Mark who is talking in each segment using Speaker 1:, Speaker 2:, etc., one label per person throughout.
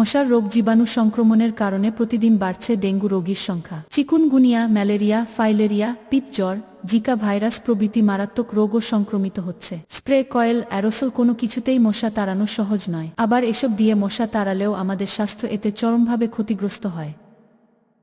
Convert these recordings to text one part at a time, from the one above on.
Speaker 1: মশার রোগ জীবাণু সংক্রমণের কারণে প্রতিদিন বাড়ছে ডেঙ্গু রোগীর সংখ্যা। চিকুনগুনিয়া, ম্যালেরিয়া, ফাইলেরিয়া পিতজ্বর জিকা ভাইরাস প্রভৃতি মারাত্মক রোগও সংক্রমিত হচ্ছে। স্প্রে, কয়েল, অ্যারোসল কোনো কিছুতেই মশা তাড়ানো সহজ নয়। আবার এসব দিয়ে মশা তাড়ালেও আমাদের স্বাস্থ্য এতে চরমভাবে ক্ষতিগ্রস্ত হয়।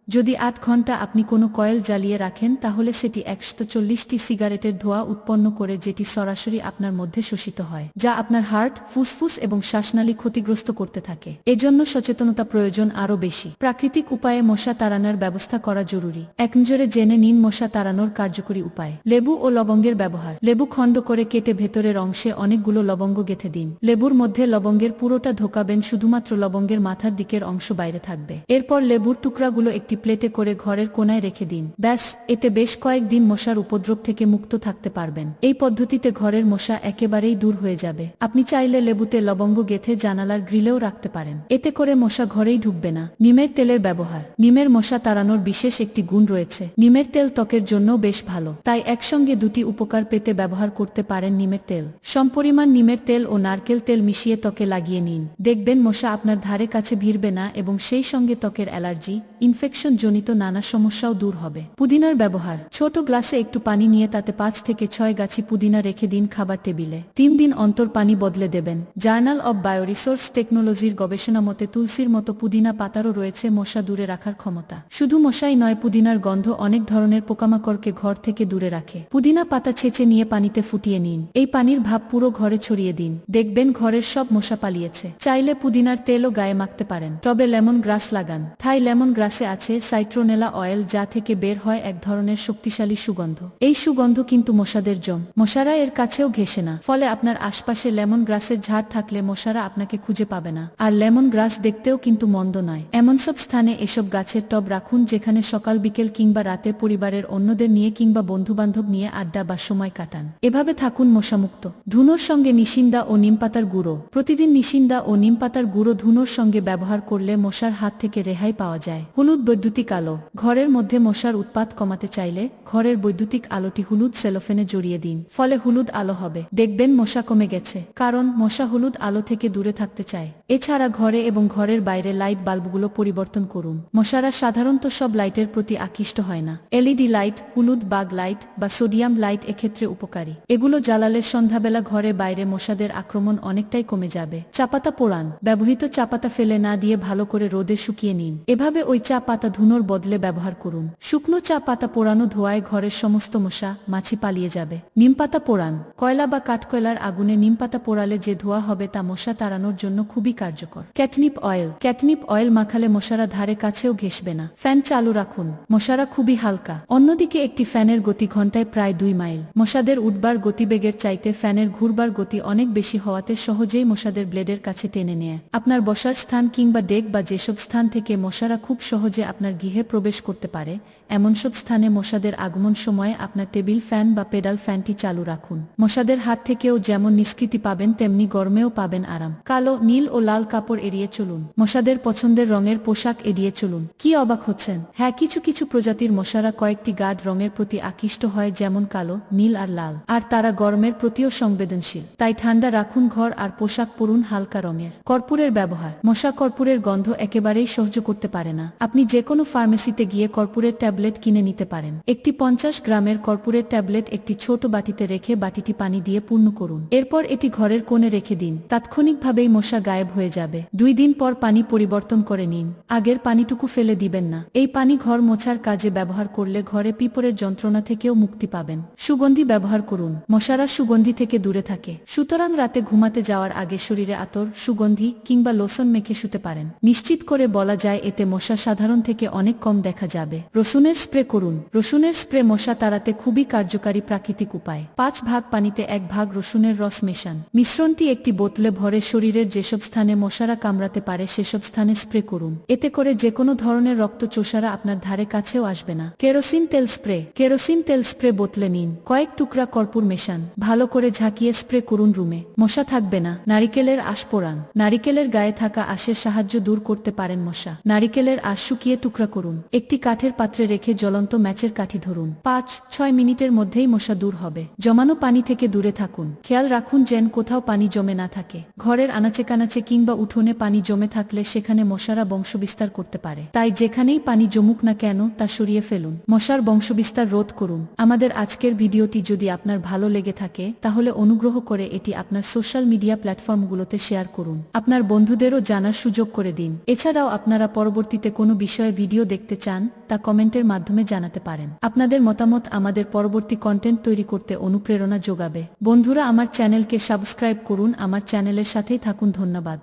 Speaker 1: যদি আট ঘণ্টা আপনি কোনো কয়েল জ্বালিয়ে রাখেন, তাহলে সেটি একশো চল্লিশটি সিগারেটের ধোঁয়া উৎপন্ন করে যেটি সরাসরি আপনার মধ্যে শোষিত হয়, যা আপনার হার্ট, ফুসফুস এবং শ্বাসনালী ক্ষতিগ্রস্ত করতে থাকে। এজন্য সচেতনতা প্রয়োজন আরও বেশি। প্রাকৃতিক উপায়ে মশা তাড়ানোর ব্যবস্থা করা জরুরি। এক নজরে জেনে নিন মশা তাড়ানোর কার্যকরী উপায়। লেবু ও লবঙ্গের ব্যবহার। লেবু খণ্ড করে কেটে ভেতরের অংশে অনেকগুলো লবঙ্গ গেঁথে দিন। লেবুর মধ্যে লবঙ্গের পুরোটা ধোকাবেন শুধুমাত্র লবঙ্গের মাথার দিকের অংশ বাইরে থাকবে। এরপর লেবুর টুকরাগুলো একটি প্লেটে করে ঘরের কোনায় রেখে দিন। ব্যাস, এতে বেশ কয়েকদিন মশার উপদ্রব থেকে মুক্ত থাকতে পারবেন। এই পদ্ধতিতে ঘরের মশা একেবারেই দূর হয়ে যাবে। আপনি চাইলে লেবুতে লবঙ্গ গেথে জানালার গ্রিলেও রাখতে পারেন। এতে করে মশা ঘরেই ঢুকবে না। নিমের তেলের ব্যবহার। নিমের মশা তাড়ানোর বিশেষ একটি গুণ রয়েছে। নিমের তেল ত্বকের জন্য বেশ ভালো। তাই একসঙ্গে দুটি উপকার পেতে ব্যবহার করতে পারেন নিমের তেল। সমপরিমাণ নিমের তেল ও নারকেল তেল মিশিয়ে ত্বকে লাগিয়ে নিন। দেখবেন মশা আপনার ধারে কাছে ভিড়বে না এবং সেই সঙ্গে ত্বকের অ্যালার্জি, ইনফেকশন জনিত নানা সমস্যাও দূর হবে। পুদিনার ব্যবহার। ছোট গ্লাসে একটু পানি নিয়ে তাতে পাঁচ থেকে ছয় গাছি পুদিনা রেখে দিন খাবার টেবিলে। তিন দিন অন্তর পানি বদলে দেবেন। জার্নাল অব বায়োরিসোর্স টেকনোলজির গবেষণা মতে তুলসীর মতো পুদিনা পাতারও রয়েছে মশা দূরে রাখার ক্ষমতা। শুধু মশাই নয়, পুদিনার গন্ধ অনেক ধরনের পোকামাকড়কে ঘর থেকে দূরে রাখে। পুদিনা পাতা ছেঁচে নিয়ে পানিতে ফুটিয়ে নিন। এই পানির ভাব পুরো ঘরে ছড়িয়ে দিন। দেখবেন ঘরের সব মশা পালিয়েছে। চাইলে পুদিনার তেলও গায়ে মাখতে পারেন। তবে লেমন গ্রাস লাগান। থাই লেমন গ্রাসে আছে সাইট্রোনেলা অয়েল যা থেকে বের হয় এক ধরনের শক্তিশালী সুগন্ধ। এই সুগন্ধ কিন্তু মশাদের জম। মশারা এর কাছেও ঘেসে না। ফলে আপনার আশপাশে লেমন গ্রাসের ঝাড় থাকলে মশারা আপনাকে খুঁজে পাবে না। আর লেমন গ্রাস দেখতেও কিন্তু মন্দ নয়। এমন সব স্থানে এসব গাছের টব রাখুন যেখানে সকাল, বিকেল কিংবা রাতে পরিবারের অন্যদের নিয়ে কিংবা বন্ধু বান্ধব নিয়ে আড্ডা বা সময় কাটান। এভাবে থাকুন মশামুক্ত। ধুনোর সঙ্গে নিশিন্দা ও নিমপাতার গুঁড়ো। প্রতিদিন নিশিন্দা ও নিমপাতার গুঁড়ো ধুনোর সঙ্গে ব্যবহার করলে মশার হাত থেকে রেহাই পাওয়া যায়। হলুদ বৈদ্যুতিক আলো। ঘরের মধ্যে মশার উৎপাত কমাতে চাইলে ঘরের বৈদ্যুতিক আলোটি হলুদ সেলোফেনে জড়িয়ে দিন, ফলে হলুদ আলো হবে। দেখবেন মশা কমে গেছে, কারণ মশা হলুদ আলো থেকে দূরে থাকতে চায়। এছাড়া ঘরে এবং ঘরের বাইরে লাইট বাল্বগুলো পরিবর্তন করুন। মশারা সাধারণত সব লাইটের প্রতি আকৃষ্ট হয় না। এলইডি লাইট, হলুদ বাগ লাইট বা সোডিয়াম লাইট এক্ষেত্রে উপকারী। এগুলো জ্বালালে সন্ধ্যাবেলা ঘরে বাইরে মশাদের আক্রমণ অনেকটাই কমে যাবে। চাপাতা পোড়ান, ব্যবহৃত চাপাতা ফেলে না দিয়ে ভালো করে রোদে শুকিয়ে নিন। এভাবে ওই চা পাতা ধুনোর বদলে ব্যবহার করুন। শুকনো চা পাতা পোড়ানো ধোয়ায় ঘরের সমস্ত মশা মাছি পালিয়ে যাবে। নিম পাতা পোড়ান। কয়লা বা কাঠকয়লার আগুনে নিম পাতা পোড়ালে যে ধোয়া হবে তা মশা তাড়ানোর জন্য খুবই কার্যকর। Catnip oil. ক্যাটনিপ অয়েল মাখালে মশারা ধারে কাছেও ঘেসবে না। ফ্যান চালু রাখুন। মশারা খুবই হালকা। অন্যদিকে একটি ফ্যানের গতি ঘন্টায় প্রায় দুই মাইল। মশাদের উঠবার গতিবেগের চাইতে ফ্যানের ঘুরবার গতি অনেক বেশি হওয়াতে সহজেই মশাদের ব্লেডের কাছে টেনে নেয়। আপনার বসার স্থান কিংবা ডেক বা যেসব স্থান থেকে মশারা খুব সহজে আপনার গৃহে প্রবেশ করতে পারে, এমন সব স্থানে মশাদের আগমন সময়ে আপনার টেবিল ফ্যান বা পেডাল ফ্যানটি চালু রাখুন। মশাদের হাত থেকেও যেমন নিষ্কৃতি পাবেন, তেমনি গরমেও পাবেন আরাম। কালো, নীল ও লাল কাপড় এড়িয়ে চলুন। মশাদের পছন্দের রঙের পোশাক এড়িয়ে চলুন। কি অবাক হচ্ছেন? হ্যাঁ কিছু কিছু প্রজাতির মশারা কয়েকটি গাঢ় রঙের প্রতি আকৃষ্ট হয়, যেমন কালো, নীল আর লাল। আর তারা গরমের প্রতিও সংবেদনশীল। তাই ঠান্ডা রাখুন ঘর আর পোশাক পরুন হালকা রঙের। কর্পূরের ব্যবহার। মশা কর্পূরের গন্ধ একেবারেই সহ্য করতে পারে না। আপনি যে কোনো ফার্মেসিতে গিয়ে কর্পূরের ট্যাবলেট কিনে নিতে পারেন। একটি পঞ্চাশ গ্রামের কর্পূরের ট্যাবলেট একটি ছোট বাটিতে রেখে বাটিটি পানি দিয়ে পূর্ণ করুন। এরপর এটি ঘরের কোণে রেখে দিন। তাৎক্ষণিকভাবেই মশা গায়েব হয়ে যাবে। দুই দিন পর পানি পরিবর্তন করে নিন। আগের পানিটুকু ফেলে দিবেন না। এই পানি ঘর মোছার কাজে ব্যবহার করলে ঘরে পিঁপড়ের যন্ত্রণা থেকেও মুক্তি পাবেন। সুগন্ধি ব্যবহার করুন। মশারা সুগন্ধি থেকে দূরে থাকে। সুতরাং রাতে ঘুমাতে যাওয়ার আগে শরীরে আতর, সুগন্ধি কিংবা লোসন মেখে শুতে পারেন। নিশ্চিত করে বলা যায়, এতে মশা সাধারণ থেকে অনেক কম দেখা যাবে। রসুনের স্প্রে করুন। রসুনের স্প্রে মশা তাড়াতে খুবই কার্যকারী প্রাকৃতিক উপায়। পাঁচ ভাগ পানিতে এক ভাগ রসুনের রস মেশান। মিশ্রণটি একটি বোতলে ভরে শরীরের যেসব স্থানে মশারা কামড়াতে পারে সেসব স্থানে স্প্রে করুন। এতে করে যে কোনো ধরনের রক্ত চোষারা আপনার ধারে কাছেও আসবে না। কেরোসিন তেল স্প্রে। কেরোসিন তেল স্প্রে বোতলে নিন। কয়েক টুকরা কর্পূর মেশান। ভালো করে ঝাঁকিয়ে স্প্রে করুন রুমে। মশা থাকবে না। নারিকেলের আশ পোড়ান। নারিকেলের গায়ে থাকা আশের সাহায্য দূর করতে পারেন মশা। নারিকেলের আশ শুকিয়ে টুকরা করুন। একটি কাঠের পাত্রে রেখে জ্বলন্ত ম্যাচের কাঠি ধরুন। পাঁচ, ছয় মিনিটের মধ্যেই মশা দূর হবে। জমানো পানি থেকে দূরে থাকুন। খেয়াল রাখুন যেন কোথাও পানি জমে না থাকে। ঘরের আনাচে কানাচে কিংবা উঠোনে পানি জমে থাকলে সেখানে মশারা বংশবিস্তার করতে পারে। তাই যেখানেই পানি জমুক না কেন, তা সরিয়ে ফেলুন। মশার বংশবিস্তার রোধ করুন। আমাদের আজকের ভিডিওটি যদি আপনার ভালো লেগে থাকে, তাহলে অনুগ্রহ করে এটি আপনার সোশ্যাল মিডিয়া প্ল্যাটফর্মগুলোতে শেয়ার করুন। আপনার বন্ধুদেরও জানার সুযোগ করে দিন। এছাড়াও আপনারা পরবর্তীতে কোনো বিষয়ে ভিডিও দেখতে চান, তা কমেন্টের মাধ্যমে জানাতে পারেন। আপনাদের মতামত আমাদের পরবর্তী কন্টেন্ট তৈরি করতে অনুপ্রেরণা যোগাবে। বন্ধুরা, আমার চ্যানেলকে সাবস্ক্রাইব করুন, আমার চ্যানেলের সাথেই থাকুন, ধন্যবাদ।